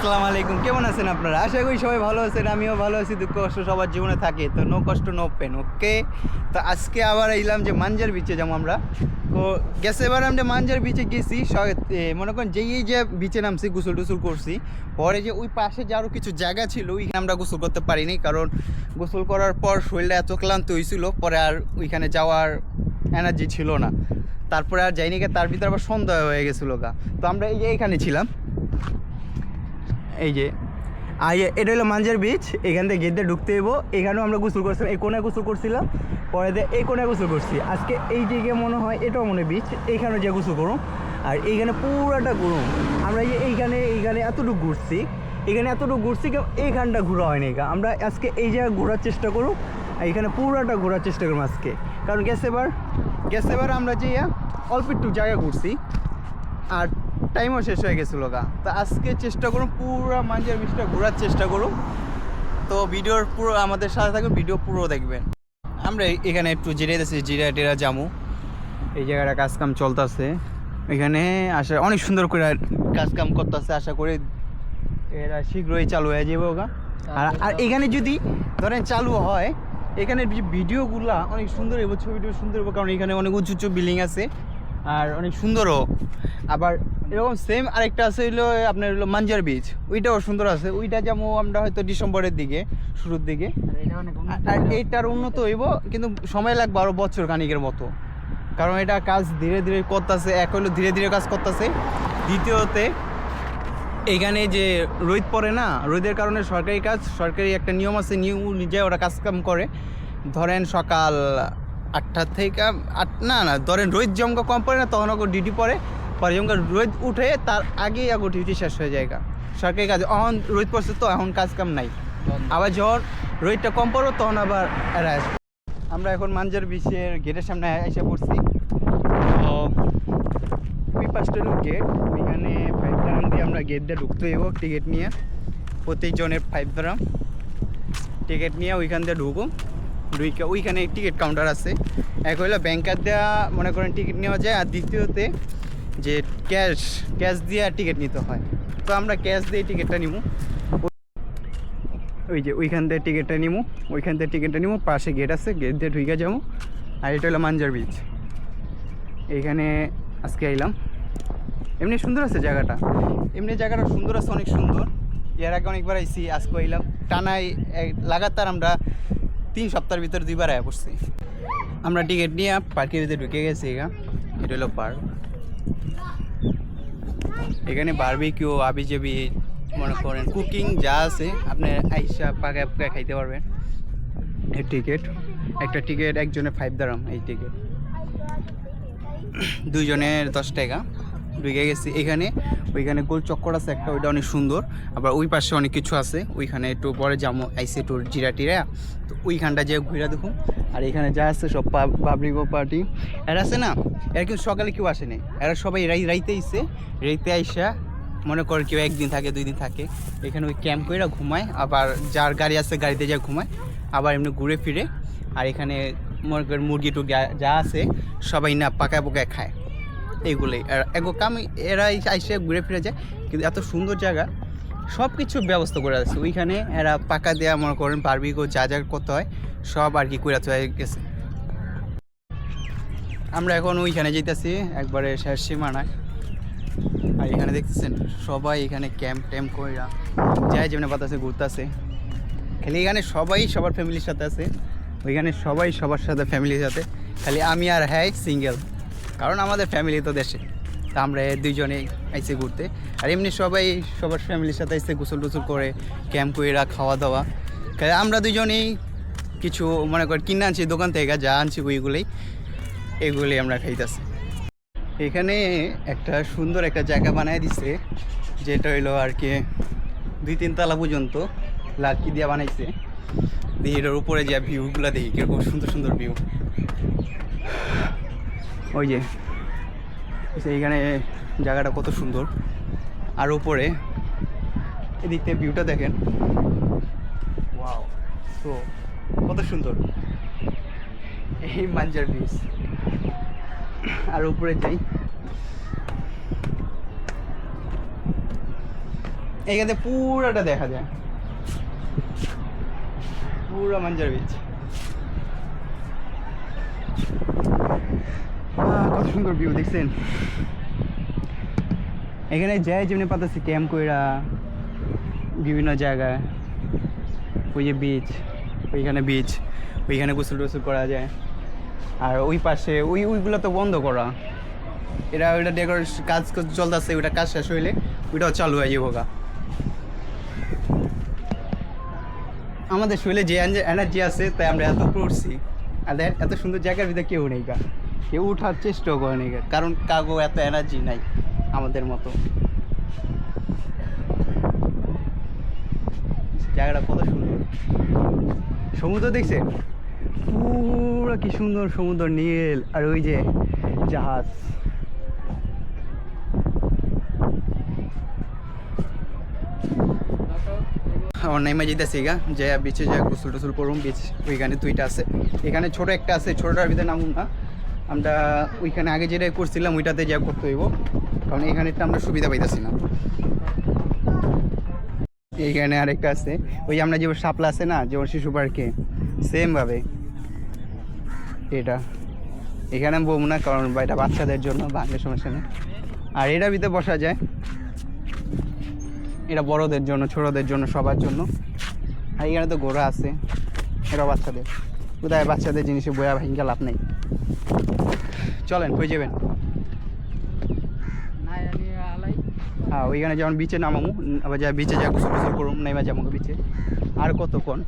আসসালামু আলাইকুম। কেমন আছেন আপনারা? আশা করি সবাই ভালো আছেন, আমিও ভালো আছি, দুঃখ কষ্ট সবার জীবনে থাকে, তো নো কষ্ট নো পেন ওকে তো আজকে আবার এলাম যে মাঞ্জার বিচে যাব আমরা। তো গেছে এবার আমরা মাঞ্জার বিচে গেছি মনে করেন যেই যে বিচে নামছি, গোসল টুসল করছি, পরে যে ওই পাশে যে আরও কিছু জায়গা ছিল, ওইখানে আমরা গোসল করতে পারিনি, কারণ গোসল করার পর শরীরটা এত ক্লান্ত হয়েছিল, পরে আর ওইখানে যাওয়ার এনার্জি ছিল না। তারপরে আর যাইনি, তার ভিতরে আবার সন্দেহ হয়ে গেছিল গা। তো আমরা এই যে এইখানে ছিলাম এই যে। আর এটা হলো মাঞ্জার বিচ এখান থেকে গেট দিয়ে ঢুকতে এবো এখানেও আমরা গোসল করছিলাম, এই কোনায় গোসল করছিলাম। পরে দিয়ে এই কোনায় গোসল করছি। আজকে এই দিকে মনে হয় এটাও মনে বিচ এইখানে যে গোসল করুম। আর এইখানে পুরাটা ঘুরুম। আমরা এই যে এইখানে এইখানে এতটুকু ঘুরছি। এখানে এতটুকু ঘুরছি কেউ এইখানটা ঘোরা হয়নি আমরা আজকে এই জায়গায় ঘোরার চেষ্টা আর এখানে পুরাটা ঘোরার চেষ্টা করুম আজকে। কারণ গেছে এবার গেছে এবার আমরা যে অল্প একটু জায়গা ঘুরছি। আর টাইমও শেষ হয়ে গেছিল গা। তো আজকে চেষ্টা করুন, পুরো মাঞ্জার বিচটা ঘোরার চেষ্টা করুন। তো ভিডিওর পুরো, আমাদের সাথে থাকবে ভিডিও পুরো দেখবেন। আমরা এখানে একটু জিরাইতেছি জিরা টিরা জামু। এই জায়গাটা কাজ কাম চলতেছে। এখানে আসা, অনেক সুন্দর করে কাজ কাম করতেছে, আশা করি এরা শীঘ্রই চালু হয়ে যাবে ওগা আর আর এখানে যদি ধরেন চালু হয়, এখানে ভিডিওগুলা অনেক সুন্দর ছবি টবি সুন্দর হইব, কারণ এখানে অনেক উঁচু উঁচু বিল্ডিং আছে। আর অনেক সুন্দরও। আবার এরকম সেম আরেকটা আছে হইল আপনার হলো মাঞ্জার বিচ ওইটাও সুন্দর আছে। ওইটা যেমন আমরা হয়তো ডিসেম্বরের দিকে, শুরুর দিকে। আর- এইটার উন্নত হইব, কিন্তু সময় লাগবে আরও বছর খানিকের মতো। কারণ এটা কাজ ধীরে ধীরে করতেছে, এক হলো ধীরে ধীরে কাজ করতেছে। দ্বিতীয়তে এইখানে যে রোদ পড়ে না, রোদের কারণে সরকারি কাজ, সরকারি একটা নিয়ম আছে, নিয়ম অনুযায়ী ওরা কাজ কাম করে। ধরেন সকাল আটটা থেকে, আট, না না, ধরেন রোদ জমকা কম পড়ে না তখন ওকে ডিউটি পড়ে। পরে রোদ উঠে তার আগেই আগে ডিউটি শেষ হয়ে যায় গা। সরকারি কাজ এখন রোদ পড়ছে তো এখন কাজ কাম নাই। আবার যখন রোদটা কম পড়ো তখন আবার এরা আসবে। আমরা এখন মাঞ্জার বিচের গেটের সামনে এসে পড়ছি। তো ওই হলো গেট ওইখানে ফাইভ গ্রাম দিয়ে আমরা গেট দিয়ে ঢুকতে হইব টিকিট নিয়ে। প্রত্যেকজনের ফাইভ গ্রাম টিকিট নিয়ে ওইখান দিয়ে ঢুকো ঢুকে ওইখানে টিকিট কাউন্টার আছে। এক হইল ব্যাংকার দেওয়া মনে করেন টিকিট নেওয়া যায়। আর দ্বিতীয়তে যে ক্যাশ ক্যাশ দিয়ে টিকিট নিতে হয়। তো আমরা ক্যাশ দিয়ে টিকিটটা নিব। ওই যে ওইখান থেকে টিকিটটা নিবো। ওইখান থেকে টিকিটটা নিবো। পাশে গেট আছে, গেট দিয়ে ঢুকে যাব। আর এটা হলো মাঞ্জার বিচ এইখানে আজকে আইলাম। এমনি সুন্দর আছে জায়গাটা। এমনি জায়গাটা সুন্দর আছে, অনেক সুন্দর। এর আগে অনেকবার আইছি, আজকে আইলাম। টানাই লাগাতার আমরা তিন সপ্তাহের ভিতরে দুইবার আয়া পড়ছি। আমরা টিকিট নিয়ে পার্কের ভিতরে ঢুকে গেছি এটা হলো পার্ক। এখানে বারবিকিউ আবি জাবি মনে করেন কুকিং যা আছে, আপনি আইসা পাকা পাকা খাইতে পারবেন। এই টিকিট একটা টিকিট একজনে ফাইভ দারাম এই টিকিট দুইজনের দশ টাকা। ঢুকে গেছি এখানে। ওইখানে গোল চক্কর আছে একটা, ওইটা অনেক সুন্দর। আবার ওই পাশে অনেক কিছু আছে। ওইখানে একটু পরে যাব আইসে টুর জিরা টিরা তো ওইখানটা যে ঘুরে দেখুন। আর এখানে যা আছে সব পাবলিক পার্টি এরা আছে না, এরা কিন্তু সকালে কেউ আসে আসেনি। এরা সবাই রাই রাইতে আইসে। রাইতে আইসা মনে করে কেউ একদিন থাকে, দুই দিন থাকে। এখানে ওই ক্যাম্প করে ঘুমায়। আবার যার গাড়ি আছে গাড়িতে যা ঘুমায়। আবার এমনি ঘুরে ফিরে। আর এখানে মনে করেন মুরগি টুরগি যা- আছে, সবাই না পাকায় পাকায় খায়। এইগুলোই। আর এগো কাম এরা আইসে ঘুরে ফিরে যায়, কিন্তু এত সুন্দর জায়গা। সব কিছু ব্যবস্থা করে আছে ওইখানে এরা পাকা দেওয়া মনে করেন বারবিকো যা যা করতে হয়, সব আর কি করে হয়ে গেছে। আমরা এখন ওইখানে যেতেছি একবারে শেষ সীমানায়। আর এখানে দেখতেছেন, সবাই এখানে ক্যাম্প ট্যাম্প করে যায় যেমন বাতাসে ঘুরতেছে। খালি এখানে সবাই সবার ফ্যামিলির সাথে আছে। ওইখানে সবাই সবার সাথে ফ্যামিলির সাথে। খালি আমি আর হ্যাঁ সিঙ্গেল কারণ আমাদের ফ্যামিলি তো দেশে। তা আমরা এই দুইজনেই আইসে ঘুরতে। আর এমনি সবাই, সবার ফ্যামিলির সাথে আইসে গোসল টোসল করে ক্যাম্প করে খাওয়া দাওয়া। আমরা দুজনেই কিছু, মনে করি কিনে আনছি, দোকান থেকে যা আনছি ওইগুলোই এগুলি আমরা খাইতেছি। এখানে একটা সুন্দর একটা জায়গা বানায় দিছে, যেটা হইল আর কি, দুই তিন তলা পর্যন্ত লাকি দিয়ে বানাইছে। দিয়ে এটার উপরে যে ভিউগুলো দেখি, কীরকম সুন্দর সুন্দর ভিউ ওই যে এইখানে জায়গাটা কত সুন্দর। আর উপরে, এদিক থেকে ভিউটা দেখেন। ওয়াও তো কত সুন্দর। এই মাঞ্জার বিচ আর উপরে যাই। এইখানে পুরাটা দেখা যায়। পুরা মাঞ্জার বিচ কত সুন্দর ভিউ দেখছেন? এখানে যায় যেমনি পাতাছি ক্যাম্প কইরা, বিভিন্ন জায়গায়। ওই যে বিচ ওইখানে বিচ ওইখানে গোসল টোসল করা যায়। আর ওই পাশে, ওই, ওইগুলো তো বন্ধ করা। এরা ওইটা ডেকোরেশন কাজ চলতেছে, ওইটা কাজ শেষ হইলে ওইটাও চালু হয়ে যাব আমাদের শরীরে যে এনার্জি আছে, তাই আমরা এত পড়ছি। আর এত সুন্দর জায়গার ভিতরে কেউ নেই গা। কেউ উঠার চেষ্টাও করে নেই কারণ কাগো এত এনার্জি নাই আমাদের মতো। জায়গাটা কত সুন্দর। সমুদ্র দেখছেন পুরো কি সুন্দর সমুদ্র, নীল আর ওই যে জাহাজ। আমার নেমে যেতেছি গা যে বিচে যা গোসল টোসল করুম বিচ ওইখানে দুইটা আছে। এখানে ছোট একটা আছে, ছোটটার ভিতরে নামুন না। আমরা ওইখানে আগে যেটা করছিলাম, ওইটাতে যা করতে হইব। কারণ এখানে তো আমরা সুবিধা পাইতেছি না। এইখানে আরেকটা আছে। ওই আমরা যেমন সাপলা আছে না যেমন শিশু পার্কে সেমভাবে এটা। এখানে আমি বলব না, কারণ এটা বাচ্চাদের জন্য বাংলা সমস্যা নেই। আর এটা ভিতরে বসা যায়। এটা বড়দের জন্য, ছোটদের জন্য, সবার জন্য। আর এখানে তো ঘোড়া আছে। এটা বাচ্চাদের। কোথায় বাচ্চাদের জিনিসে বয়া ভাঙ্গা লাভ নেই। চলেন হয়ে যাবেন? হ্যাঁ ওইখানে যেমন বিচে নামামু, আবার যা বিচে যা গোসল গোসল করুম নেমে যাব বিচে আর কতক্ষণ?